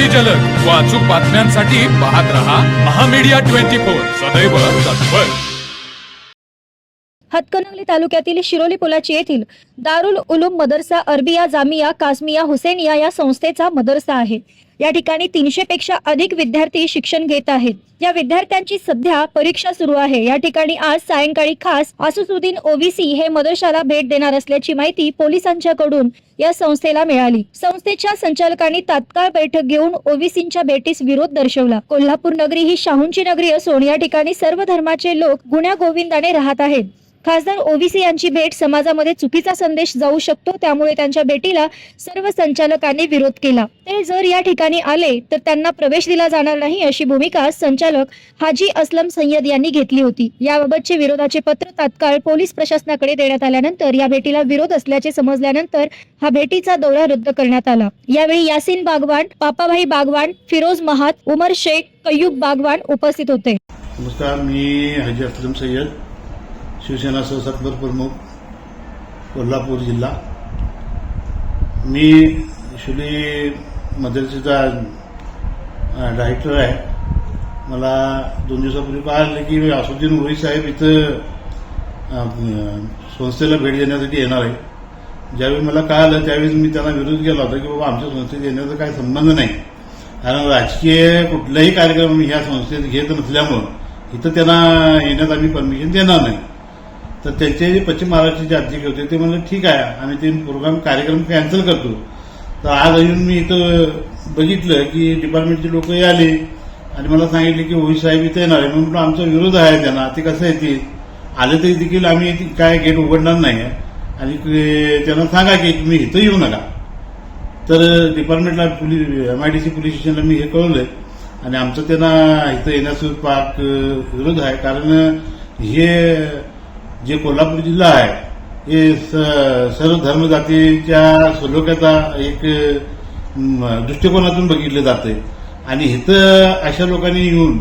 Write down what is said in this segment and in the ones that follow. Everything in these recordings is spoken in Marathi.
अगदी जलद. व अचूक बातम्यांसाठी पाहत रहा महामीडिया ट्वेंटी फोर. सदैव तत्पर. हातकणंगले तालुक्यातील शिरोली पुलाची येथील दारुल उलूम मदरसा अरबिया जामिया कासमिया हुसेनिया या संस्थेचा मदरसा आहे. या ठिकाणी तीनशे पेक्षा अधिक विद्यार्थी शिक्षण घेत आहेत. या विद्यार्थ्यांची सध्या परीक्षा सुरू आहे. या ठिकाणी आज सायंकाळी खास आसुसुद्दीन ओवीसी हे मदरशाला भेट देणार असल्याची माहिती पोलिसांच्याकडून या संस्थेला मिळाली. संस्थेच्या संचालकांनी तात्काळ बैठक घेऊन ओवीसींच्या भेटीस विरोध दर्शवला. कोल्हापूर नगरी ही शाहूंची नगरी असून या ठिकाणी सर्व धर्माचे लोक गुण्या गोविंदाने राहत आहेत. खासदार ओबीसी यांची भेट समाजामध्ये चुकीचा संदेश जाऊ शकतो त्यामुळे त्यांच्या भेटीला सर्व संचालकांनी विरोध केला. ते जर या ठिकाणी आले तर त्यांना प्रवेश दिला जाणार नाही अशी भूमिका संचालक हाजी असलम सय्यद यांनी घेतली होती. याबाबतचे विरोधाचे पत्र तात्काळ पोलीस प्रशासनाकडे देण्यात आल्यानंतर या भेटीला विरोध असल्याचे समजल्यानंतर हा भेटीचा दौरा रद्द करण्यात आला. यावेळी यासीन बागवान पापाभाई बागवान फिरोज महात उमर शेख कय्यूब बागवान उपस्थित होते. नमस्कार मी हाजी असलम सय्यद. शिवसेना सहसत्वर प्रमुख कोल्हापूर जिल्हा. मी शुली मदरसेचा डायरेक्टर आहे. मला दोन दिवसापूर्वी कळालं की असुद्दीन ओळी साहेब इथं संस्थेला भेट देण्यासाठी येणार आहे. ज्यावेळी मला कळालं त्यावेळेस मी त्यांना विरोध केला होता की बाबा आमच्या संस्थेत येण्याचा काही संबंध नाही. कारण राजकीय कुठलाही कार्यक्रम ह्या संस्थेत घेत नसल्यामुळं इथं त्यांना येण्यात आम्ही परमिशन देणार नाही. तर त्यांचे जे पश्चिम महाराष्ट्राचे अध्यक्ष होते ते म्हणले ठीक आहे आम्ही ते प्रोग्राम कार्यक्रम कॅन्सल करतो. तर आज अजून मी इथं बघितलं की डिपार्टमेंटचे लोक आले आणि मला सांगितले की ओही साहेब इथे येणार आहे. म्हणून आमचा विरोध आहे त्यांना. ते कसं येतील आले तरी देखील आम्ही काय गेट उघडणार नाही. आहे आणि ते- त्यांना सांगा की तुम्ही इथं येऊ नका. तर डिपार्टमेंटला पोलीस सी पोलीस स्टेशनला मी हे कळवलंय. आणि आमचं त्यांना इथं येण्यास पाक विरोध आहे. कारण हे जे कोल्हापूर जिल्हा आहे हे स- धर्म जातीच्या सलोख्याचा एक दृष्टिकोनातून बघितलं जाते आणि इथं अशा लोकांनी येऊन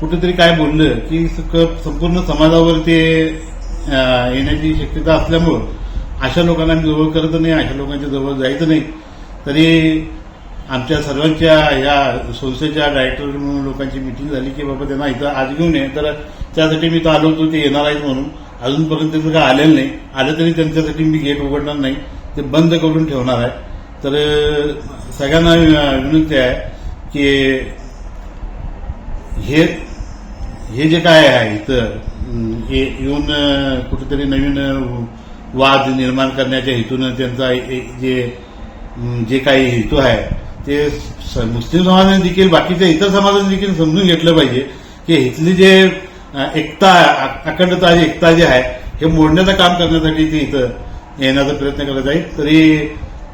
कुठेतरी काय बोललं की स- संपूर्ण समाजावर ते येण्याची शक्यता असल्यामुळं अशा लोकांना आम्ही जवळ करत नाही अशा लोकांच्या जवळ जायचं नाही. तरी आमच्या सर्वांच्या या संस्थेच्या डायरेक्टर लोकांची मिटिंग झाली की बाबा त्यांना इथं आज घेऊन ये. तर त्यासाठी मी तो आलो होतो ते येणार आहेत म्हणून. अजूनपर्यंत त्यांचं काय आलेलं नाही. आलं तरी त्यांच्यासाठी मी गेट उघडणार नाही. ते बंद करून ठेवणार आहे. तर सगळ्यांना विनंती आहे की हे हे जे काय आहे इथं हे येऊन कुठेतरी नवीन वाद निर्माण करण्याच्या हेतूनं त्यांचा जे जे काही हेतू आहे ते स- मुस्लिम समाजाने देखील बाकीच्या इतर समाजाने देखील समजून घेतलं पाहिजे की इथली जे एकता अखंडता जी एकता जी आहे हे मोडण्याचं काम करण्यासाठी ते इथं येण्याचा प्रयत्न करत आहेत. तरी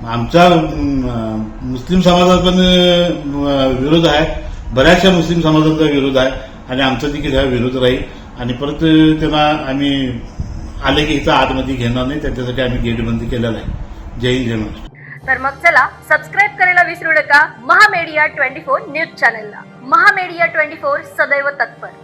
आमचा मुस्लिम समाजात पण विरोध आहे. बऱ्याचशा मुस्लिम समाजाचा विरोध आहे. आणि आमचा देखील हा विरोध राहील. आणि परत त्यांना आम्ही आले की इथं आतमध्ये घेणार नाही. त्याच्यासाठी आम्ही गेट बंदी केलेला आहे. जय हिंद जय महाराष्ट्र. तर मग चला सबस्क्राईब करायला विसरू नका. महामेडिया ट्वेंटी फोर न्यूज चॅनलला. महामेडिया ट्वेंटी फोर सदैव तत्पर.